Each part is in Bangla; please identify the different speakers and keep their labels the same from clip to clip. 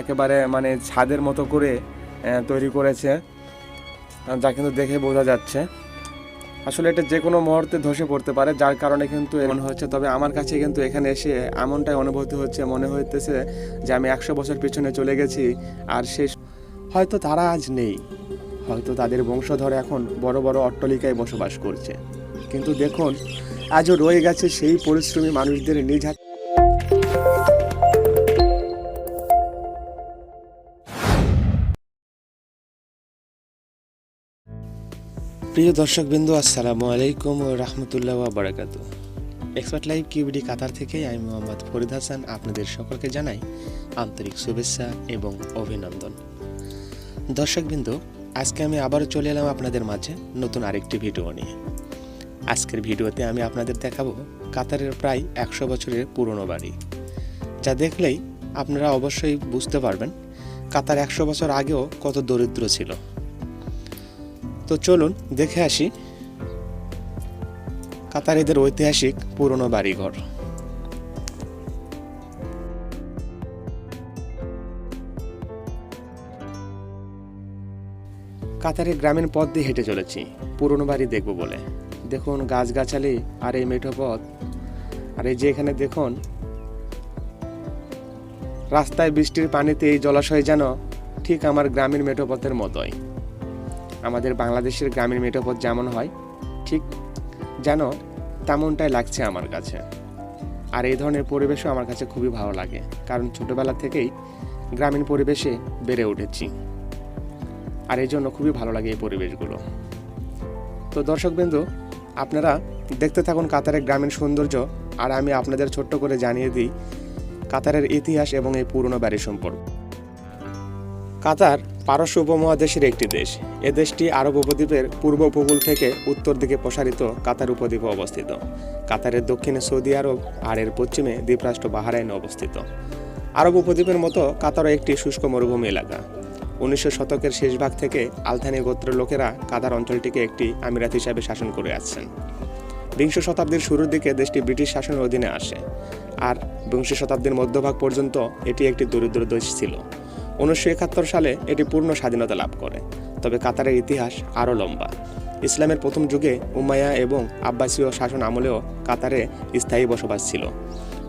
Speaker 1: একেবারে মানে ছাদের মতো করে তৈরি করেছে যা কিন্তু দেখে বোঝা যাচ্ছে। আসলে এটা যে কোনো মুহূর্তে ধসে পড়তে পারে, যার কারণে কিন্তু এমন হচ্ছে। তবে আমার কাছে কিন্তু এখানে এসে এমনটাই অনুভূতি হচ্ছে, মনে হইতেছে যে আমি একশো বছর পিছনে চলে গেছি, আর সে হয়তো তারা আজ নেই। হয়তো তাদের বংশধর এখন বড় বড় অট্টালিকায় বসবাস করছে। কিন্তু দেখুন, আজও রয়ে গেছে সেই পরিশ্রমী মানুষদের নিজ হাতে। প্রিয় দর্শকবৃন্দ, আসসালামু আলাইকুম ও রহমতুল্লাহ বারাকাতু এক্সপার্ট লাইভ কিউবিডি কাতার থেকে আমি মোহাম্মদ ফরিদ হাসান আপনাদের সকলকে জানাই আন্তরিক শুভেচ্ছা এবং অভিনন্দন। দর্শকবৃন্দ, আজকে আমি আবারও চলে এলাম আপনাদের মাঝে নতুন আরেকটি ভিডিও নিয়ে। আজকের ভিডিওতে আমি আপনাদের দেখাবো কাতারের প্রায় একশো বছরের পুরনো বাড়ি। যা দেখলেই আপনারা অবশ্যই বুঝতে পারবেন, কাতার একশো বছর আগেও কত দরিদ্র ছিল। তো চলুন দেখে আসি। কাতারিদের ঐতিহাসিক পুরনো বাড়িঘর। কাতারের গ্রামীণ পথ দিয়ে হেঁটে চলেছি। পুরনো বাড়ি দেখব বলে। দেখুন গাছগাছালি আর এই মেঠো পথ। আর এই যে এখানে দেখুন, রাস্তায় বৃষ্টির পানিতে এই জলাশয় যেন ঠিক আমার গ্রামীণ মেঠো পথের মতোই। আমাদের বাংলাদেশের গ্রামীণ মেঠোপথ যেমন হয়, ঠিক যেন তেমনটাই লাগছে আমার কাছে। আর এই ধরনের পরিবেশও আমার কাছে খুবই ভালো লাগে, কারণ ছোটবেলা থেকেই গ্রামীণ পরিবেশে বেড়ে উঠেছি। আর এই জন্য খুবই ভালো লাগে এই পরিবেশগুলো। তো দর্শকবৃন্দ আপনারা দেখতে থাকুন কাতারের গ্রামীণ সৌন্দর্য, আর আমি আপনাদের ছোট্ট করে জানিয়ে দিই কাতারের ইতিহাস এবং এই পুরনো বাড়ি সম্পর্ক। কাতার পারস্য উপমহাদেশের একটি দেশ। এ দেশটি আরব উপদ্বীপের পূর্ব উপকূল থেকে উত্তর দিকে প্রসারিত কাতার উপদ্বীপে অবস্থিত। কাতারের দক্ষিণে সৌদি আরব, আর এর পশ্চিমে দ্বীপরাষ্ট্র বাহারাইনে অবস্থিত। আরব উপদ্বীপের মতো কাতারও একটি শুষ্ক মরুভূমি এলাকা। উনিশশো শতকের শেষ ভাগ থেকে আলথানি গোত্রের লোকেরা কাতার অঞ্চলটিকে একটি আমিরাত হিসাবে শাসন করে আসছেন। বিংশ শতাব্দীর শুরুর দিকে দেশটি ব্রিটিশ শাসনের অধীনে আসে, আর বিংশ শতাব্দীর মধ্যভাগ পর্যন্ত এটি একটি দরিদ্র দেশ ছিল। উনিশশো একাত্তর সালে এটি পূর্ণ স্বাধীনতা লাভ করে। তবে কাতারের ইতিহাস আরও লম্বা। ইসলামের প্রথম যুগে উমাইয়া এবং আব্বাসীয় শাসন আমলেও কাতারে স্থায়ী বসবাস ছিল।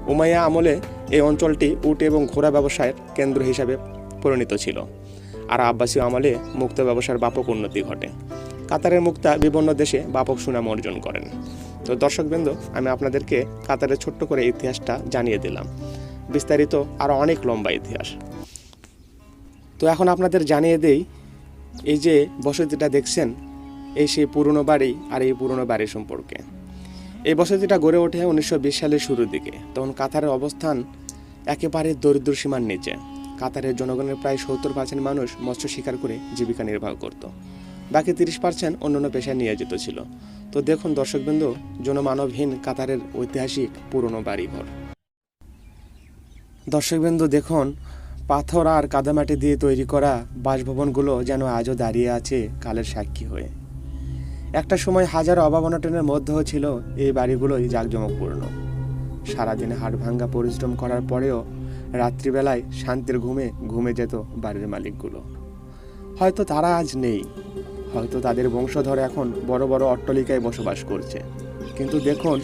Speaker 1: উমাইয়া আমলে এই অঞ্চলটি উট এবং ঘোড়া ব্যবসায়ের কেন্দ্র হিসাবে পরিণত ছিল। আর আব্বাসীয় আমলে মুক্ত ব্যবসার ব্যাপক উন্নতি ঘটে। কাতারের মুক্তা বিভিন্ন দেশে ব্যাপক সুনাম অর্জন করেন। তো দর্শকবৃন্দ, আমি আপনাদেরকে কাতারের ছোট্ট করে ইতিহাসটা জানিয়ে দিলাম। বিস্তারিত আরও অনেক লম্বা ইতিহাস। তো এখন আপনাদের জানিয়ে দেই, এই যে বসতিটা দেখছেন, এই সেই পুরনো বাড়ি আর এই পুরনো বাড়ি সম্পর্কে। এই বসতিটা গড়ে ওঠে উনিশশো বিশ সালের শুরুর দিকে। তখন কাতারের অবস্থান একেবারে দরিদ্র সীমার নিচে। কাতারের জনগণের প্রায় সত্তর পার্সেন্ট মানুষ মৎস্য শিকার করে জীবিকা নির্বাহ করত। বাকি তিরিশ পার্সেন্ট অন্যান্য পেশায় নিয়োজিত ছিল। তো দেখুন দর্শকবৃন্দ, জনমানবহীন কাতারের ঐতিহাসিক পুরনো বাড়িঘর। দর্শকবৃন্দ, দেখুন পাথর আর কাদামাটি দিয়ে তৈরি করা বাসভবনগুলো যেন আজও দাঁড়িয়ে আছে কালের সাক্ষী হয়ে। একটা সময় হাজারো অভাব অনটনের মধ্যেও ছিল এই বাড়িগুলোই জাঁকজমকপূর্ণ। সারাদিনে হাড় ভাঙ্গা পরিশ্রম করার পরেও রাত্রিবেলায় শান্তির ঘুমে ঘুমে যেত বাড়ির মালিকগুলো। হয়তো তারা আজ নেই, হয়তো তাদের বংশধর এখন বড় বড় অট্টালিকায় বসবাস করছে। কিন্তু দেখুন,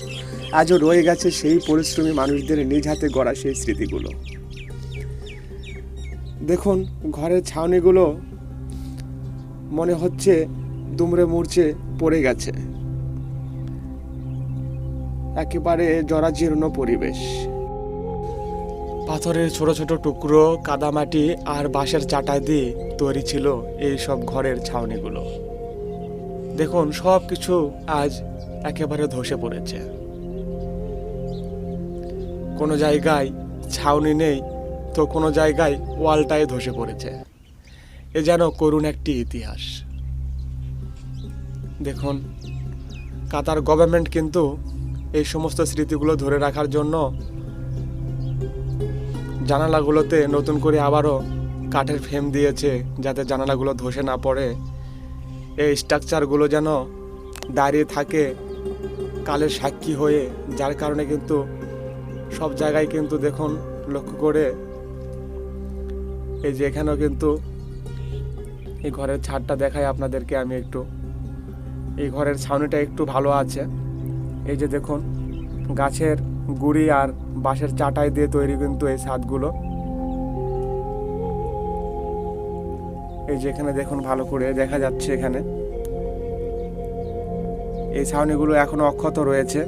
Speaker 1: আজও রয়ে গেছে সেই পরিশ্রমী মানুষদের নিজ হাতে গড়া সেই স্মৃতিগুলো। দেখুন, ঘরের ছাউনিগুলো মনে হচ্ছে দুমড়ে মুড়ছে, পড়ে গেছে। একেবারে জরাজীর্ণ পরিবেশ। পাথরের ছোট ছোট টুকরো, কাদামাটি আর বাঁশের চাটা দিয়ে তৈরি ছিল এই সব ঘরের ছাউনিগুলো। দেখুন, সব কিছু আজ একেবারে ধসে পড়েছে। কোনো জায়গায় ছাউনি নেই তো কোনো জায়গায় ওয়ালটায় ধসে পড়েছে। এ যেন করুণ একটি ইতিহাস। দেখুন, কাতার গভর্নমেন্ট কিন্তু এই সমস্ত স্মৃতিগুলো ধরে রাখার জন্য জানালাগুলোতে নতুন করে আবারও কাঠের ফ্রেম দিয়েছে যাতে জানালাগুলো ধসে না পড়ে। এই স্ট্রাকচারগুলো যেন দাঁড়িয়ে থাকে কালের সাক্ষী হয়ে, যার কারণে কিন্তু সব জায়গায় কিন্তু দেখুন, লক্ষ্য করে এই যে এখানেও কিন্তু এই ঘরের ছাদটা দেখাই আপনাদেরকে আমি একটু। এই ঘরের ছাউনিটা একটু ভালো আছে। এই যে দেখুন, গাছের গুড়ি আর বাঁশের চাটাই দিয়ে তৈরি কিন্তু এই ছাদগুলো। এই যে এখানে দেখুন ভালো করে দেখা যাচ্ছে এখানে। এই ছাউনিগুলো এখনও অক্ষত রয়েছে।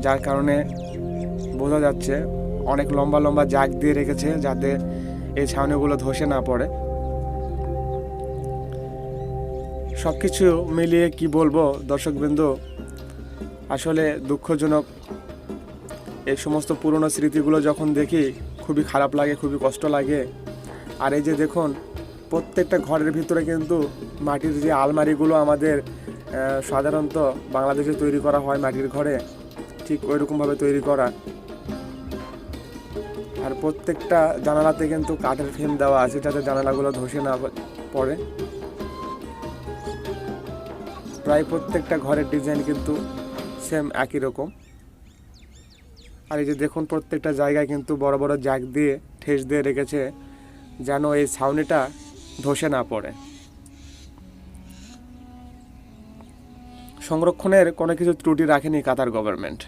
Speaker 1: যার কারণে বোঝা যাচ্ছে অনেক লম্বা লম্বা জাগ দিয়ে রেখেছে যাতে এই ছাউনিগুলো ধসে না পড়ে। সব কিছু মিলিয়ে কি বলব, দর্শকবৃন্দ? আসলে দুঃখজনক, এই সমস্ত পুরনো স্মৃতিগুলো যখন দেখি, খুবই খারাপ লাগে, খুবই কষ্ট লাগে। আর এই যে দেখুন, প্রত্যেকটা ঘরের ভিতরে কিন্তু মাটির যে আলমারিগুলো আমাদের সাধারণত বাংলাদেশে তৈরি করা হয় মাটির ঘরে, ঠিক ওই রকমভাবে তৈরি করা। প্রত্যেকটা জানালাতে কিন্তু কাঠের ফ্রেম দেওয়া আছে যাতে জানালাগুলো ধসে না পড়ে। প্রায় প্রত্যেকটা ঘরের ডিজাইন কিন্তু সেম একই রকম। আর এই যে দেখুন প্রত্যেকটা জায়গায় কিন্তু বড় বড় জাগ দিয়ে, ঠেস দিয়ে রেখেছে যেন এই ছাউনিটা ধসে না পড়ে। সংরক্ষণের কোনো কিছু ত্রুটি রাখেনি কাতার গভর্নমেন্ট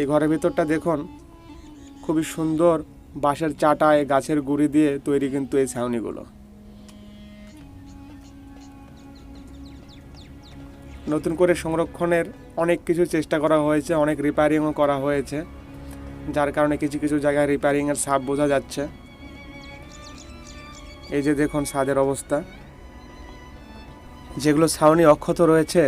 Speaker 1: এই ঘরের ভিতরটা দেখুন খুবই সুন্দর বাঁশের চাটায় গাছের গুঁড়ি দিয়ে তৈরি কিন্তু এই ছাউনিগুলো। নতুন করে সংরক্ষণের অনেক কিছু চেষ্টা করা হয়েছে, অনেক রিপেয়ারিংও করা হয়েছে, যার কারণে কিছু কিছু জায়গায় রিপেয়ারিংয়ের ছাপ বোঝা যাচ্ছে। এই যে দেখুন ছাদের অবস্থা। যেগুলো ছাউনি অক্ষত রয়েছে,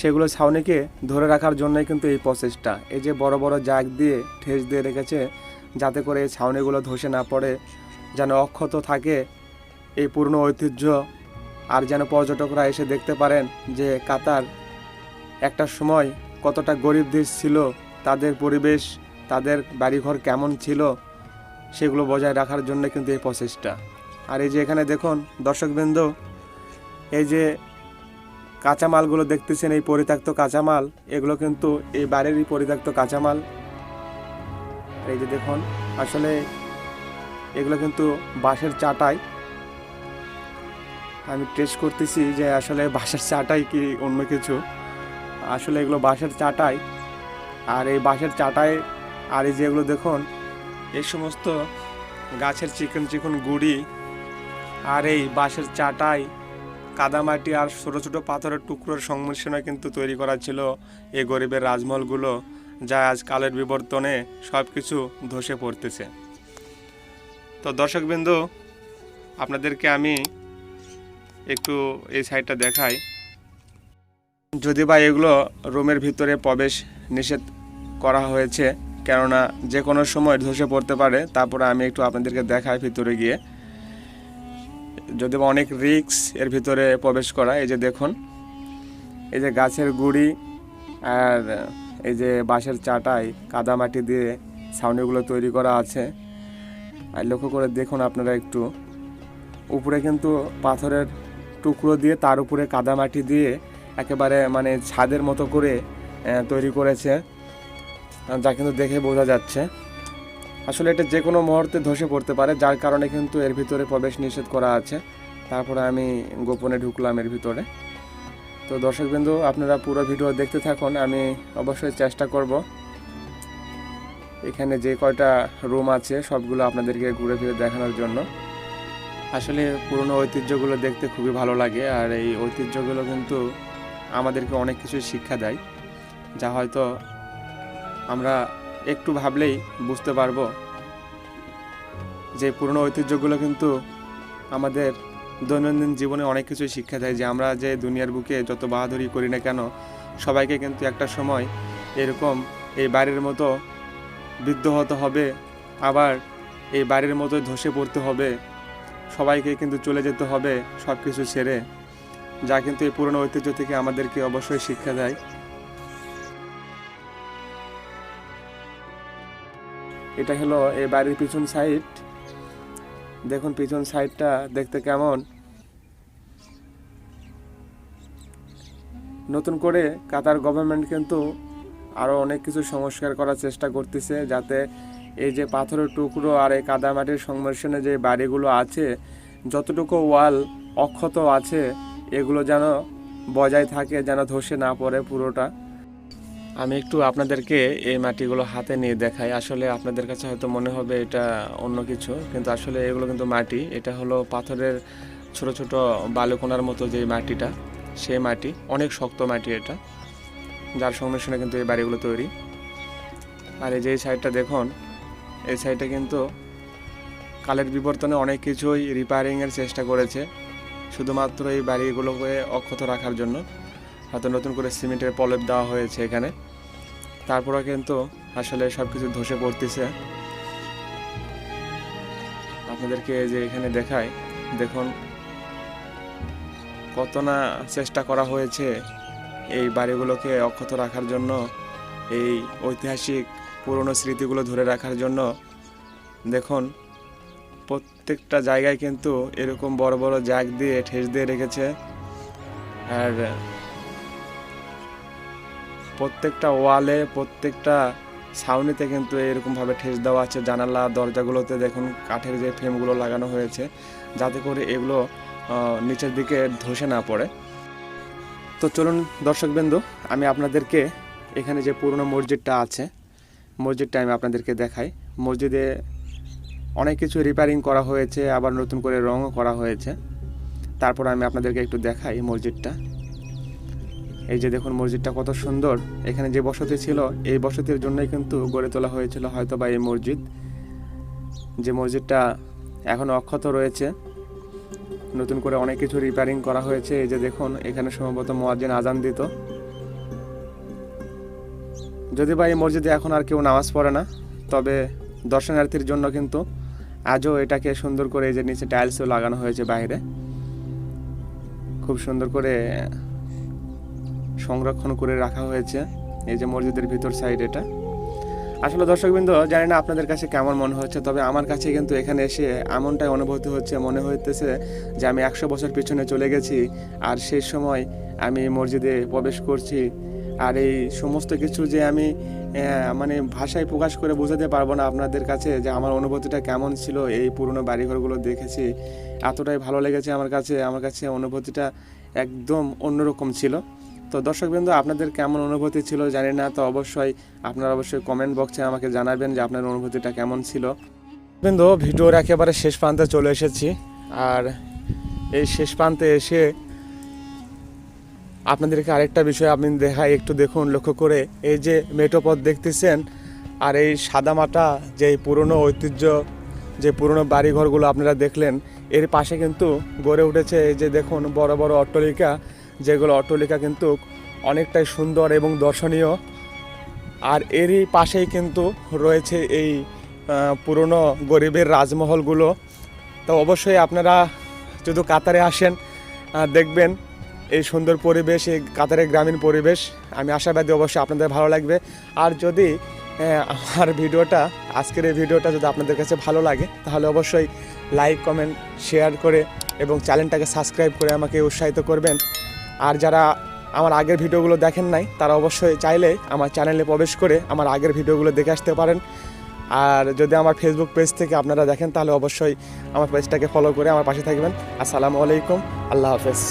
Speaker 1: সেগুলো ছাউনিকে ধরে রাখার জন্যই কিন্তু এই প্রসেসটা এই যে বড় বড় জাগ দিয়ে ঠেস দিয়ে রেখেছে যাতে করে এই ছাউনিগুলো ধসে না পড়ে, যেন অক্ষত থাকে এই পুরনো ঐতিহ্য। আর যেন পর্যটকরা এসে দেখতে পারেন যে কাতার একটা সময় কতটা গরিব দেশ ছিল, তাদের পরিবেশ, তাদের বাড়িঘর কেমন ছিল, সেগুলো বজায় রাখার জন্য কিন্তু এই প্রচেষ্টা। আর এই যে এখানে দেখুন, দর্শকবৃন্দ, এই যে কাঁচামালগুলো দেখতেছেন, এই পরিত্যক্ত কাঁচামাল, এগুলো কিন্তু এই বাড়িরই পরিত্যক্ত কাঁচামাল। এই যে দেখুন, আসলে এগুলো কিন্তু বাঁশের চাটাই। আমি টেস্ট করতেছি যে আসলে বাঁশের চাটাই কি অন্য কিছু। আসলে এগুলো বাঁশের চাটাই। আর এই বাঁশের চাটাই আর এই যেগুলো দেখুন এই সমস্ত গাছের চিকন চিকন গুড়ি আর এই বাঁশের চাটাই কাদামাটি আর ছোটো ছোটো পাথরের টুকরোর সংমিশ্রণে কিন্তু তৈরি করা ছিল এই গরিবের রাজমহলগুলো। যা আজ কালের বিবর্তনে সব কিছু ধসে পড়তেছে। তো দর্শকবিন্দু, আপনাদেরকে আমি একটু এই সাইডটা দেখাই। যদি বা এগুলো রুমের ভিতরে প্রবেশ নিষেধ করা হয়েছে, কেননা যে কোনো সময় ধসে পড়তে পারে, তারপরে আমি একটু আপনাদেরকে দেখাই ভিতরে গিয়ে। যদি বা অনেক রিক্স এর ভিতরে প্রবেশ করা, এই যে দেখুন, এই যে গাছের গুড়ি আর এই যে বাঁশের চাটাই কাদামাটি দিয়ে ছাউনিগুলো তৈরি করা আছে। আর লক্ষ্য করে দেখুন আপনারা একটু। উপরে কিন্তু পাথরের টুকরো দিয়ে তার উপরে কাদামাটি দিয়ে একেবারে মানে ছাদের মতো করে তৈরি করেছে। যা কিন্তু দেখে বোঝা যাচ্ছে। আসলে এটা যে কোনো মুহূর্তে ধসে পড়তে পারে, যার কারণে কিন্তু এর ভিতরে প্রবেশ নিষেধ করা আছে। তারপরে আমি গোপনে ঢুকলাম এর ভিতরে। তো দর্শকবিন্দু, আপনারা পুরো ভিডিও দেখতে থাকুন, আমি অবশ্যই চেষ্টা করব। এখানে যে কয়টা রুম আছে, সবগুলো আপনাদেরকে ঘুরে ফিরে দেখানোর জন্য। আসলে পুরনো ঐতিহ্যগুলো দেখতে খুবই ভালো লাগে, আর এই ঐতিহ্যগুলো কিন্তু আমাদেরকে অনেক কিছু শিক্ষা দেয়, যা হয়তো আমরা একটু ভাবলেই বুঝতে পারব যে পুরনো ঐতিহ্যগুলো কিন্তু আমাদের দৈনন্দিন জীবনে অনেক কিছুই শিক্ষা দেয় যে আমরা যে দুনিয়ার বুকে যত বাহাদুরি করি না কেন, সবাইকে কিন্তু একটা সময় এরকম এই বাড়ির মতো বৃদ্ধ হতে হবে, আবার এই বাড়ির মতো ধসে পড়তে হবে, সবাইকে কিন্তু চলে যেতে হবে সব কিছু ছেড়ে যা কিন্তু এই পুরনো ঐতিহ্য থেকে আমাদেরকে অবশ্যই শিক্ষা দেয়। এটা হলো এই বাড়ির পিছন সাইড দেখুন পিছন সাইডটা দেখতে কেমন। নতুন করে কাতার গভর্নমেন্ট কিন্তু আরও অনেক কিছু সংস্কার করার চেষ্টা করতেছে যাতে এই যে পাথরের টুকরো আর এই কাদামাটির সংমিশ্রণে যে বাড়িগুলো আছে, যতটুকু ওয়াল অক্ষত আছে, এগুলো যেন বজায় থাকে, যেন ধসে না পড়ে পুরোটা। আমি একটু আপনাদেরকে এই মাটিগুলো হাতে নিয়ে দেখাই। আসলে আপনাদের কাছে হয়তো মনে হবে এটা অন্য কিছু, কিন্তু আসলে এগুলো কিন্তু মাটি। এটা হলো পাথরের ছোট ছোট বালুকোনার মতো যে মাটিটা, সেই মাটি। অনেক শক্ত মাটি এটা, যার সংমিশ্রণে কিন্তু এই বাড়িগুলো তৈরি। আর এই যে সাইডটা দেখুন, এই সাইডটা কিন্তু কালের বিবর্তনে অনেক কিছুই রিপেয়ারিংয়ের চেষ্টা করেছে, শুধুমাত্র এই বাড়িগুলোকে অক্ষত রাখার জন্য। হয়তো নতুন করে সিমেন্টের পলেপ দেওয়া হয়েছে এখানে। তারপরে কিন্তু আসলে সব কিছু ধসে পড়তেছে। আপনাদেরকে যে এখানে দেখায় দেখুন কত না চেষ্টা করা হয়েছে এই বাড়িগুলোকে অক্ষত রাখার জন্য, এই ঐতিহাসিক পুরনো স্মৃতিগুলো ধরে রাখার জন্য। দেখুন, প্রত্যেকটা জায়গায় কিন্তু এরকম বড় বড় জাগ দিয়ে, ঠেস দিয়ে রেখেছে। আর প্রত্যেকটা ওয়ালে, প্রত্যেকটা ছাউনিতে কিন্তু এরকমভাবে ঠেস দেওয়া আছে। জানালা, দরজাগুলোতে দেখুন কাঠের যে ফ্রেমগুলো লাগানো হয়েছে, যাতে করে এগুলো নিচের দিকে ধসে না পড়ে। তো চলুন দর্শকবৃন্দ, আমি আপনাদেরকে এখানে যে পুরনো মসজিদটা আছে, মসজিদটা আমি আপনাদেরকে দেখাই। মসজিদে অনেক কিছু রিপেয়ারিং করা হয়েছে, আবার নতুন করে রঙও করা হয়েছে। তারপর আমি আপনাদেরকে একটু দেখাই মসজিদটা। এই যে দেখুন মসজিদটা কত সুন্দর। এখানে যে বসতি ছিল, এই বসতির জন্যই কিন্তু গড়ে তোলা হয়েছিল হয়তো বা এই মসজিদ। যে মসজিদটা এখনও অক্ষত রয়েছে। নতুন করে অনেক কিছু রিপেয়ারিং করা হয়েছে। এই যে দেখুন, এখানে সম্ভবত মোয়াজ্জিন আজান দিত। যদি বা এই মসজিদে এখন আর কেউ নামাজ পড়ে না, তবে দর্শনার্থীর জন্য কিন্তু আজও এটাকে সুন্দর করে এই যে নিচে টাইলসও লাগানো হয়েছে বাইরে খুব সুন্দর করে সংরক্ষণ করে রাখা হয়েছে। এই যে মসজিদের ভিতর সাইড এটা। আসলে দর্শকবৃন্দ, জানি না আপনাদের কাছে কেমন মনে হচ্ছে, তবে আমার কাছে কিন্তু এখানে এসে এমনটাই অনুভূতি হচ্ছে, মনে হইতেছে যে আমি একশো বছর পিছনে চলে গেছি, আর সেই সময় আমি মসজিদে প্রবেশ করছি, আর এই সমস্ত কিছু যে আমি মানে ভাষায় প্রকাশ করে বোঝাতে পারব না আপনাদের কাছে, যে আমার অনুভূতিটা কেমন ছিল এই পুরনো বাড়িঘরগুলো দেখেছি, এতটাই ভালো লেগেছে আমার কাছে আমার কাছে অনুভূতিটা একদম অন্যরকম ছিল। তো দর্শক দর্শকবৃন্দ, আপনাদের কেমন অনুভূতি ছিল জানি না, তো অবশ্যই আপনারা অবশ্যই কমেন্ট বক্সে আমাকে জানাবেন যে আপনার অনুভূতিটা কেমন ছিল। বৃন্দ ভিডিওর একেবারে শেষ প্রান্তে চলে এসেছি। আর এই শেষ প্রান্তে এসে আপনাদেরকে আরেকটা বিষয় আপনি দেখাই, একটু দেখুন লক্ষ্য করে। এই যে মেটোপথ দেখতেছেন, আর এই সাদামাটা, যে পুরনো ঐতিহ্য, যে পুরনো বাড়িঘরগুলো আপনারা দেখলেন, এর পাশে কিন্তু গড়ে উঠেছে এই যে দেখুন বড় বড় অট্টালিকা। যেগুলো অট্টালিকা কিন্তু অনেকটাই সুন্দর এবং দর্শনীয়। আর এরই পাশেই কিন্তু রয়েছে এই পুরনো গরিবের রাজমহলগুলো। তো অবশ্যই আপনারা যদি কাতারে আসেন দেখবেন এই সুন্দর পরিবেশ, এই কাতারের গ্রামীণ পরিবেশ। আমি আশাবাদী অবশ্যই আপনাদের ভালো লাগবে। আর যদি আমার ভিডিওটা, আজকের এই ভিডিওটা যদি আপনাদের কাছে ভালো লাগে, তাহলে অবশ্যই লাইক, কমেন্ট, শেয়ার করে এবং চ্যানেলটাকে সাবস্ক্রাইব করে আমাকে উৎসাহিত করবেন। আর যারা আমার আগের ভিডিওগুলো দেখেন নাই, তারা অবশ্যই চাইলে আমার চ্যানেলে প্রবেশ করে আমার আগের ভিডিওগুলো দেখে আসতে পারেন। আর যদি আমার ফেসবুক পেজ থেকে আপনারা দেখেন, তাহলে অবশ্যই আমার পেজটাকে ফলো করে আমার পাশে থাকবেন। আসসালামু আলাইকুম, আল্লাহ হাফেজ।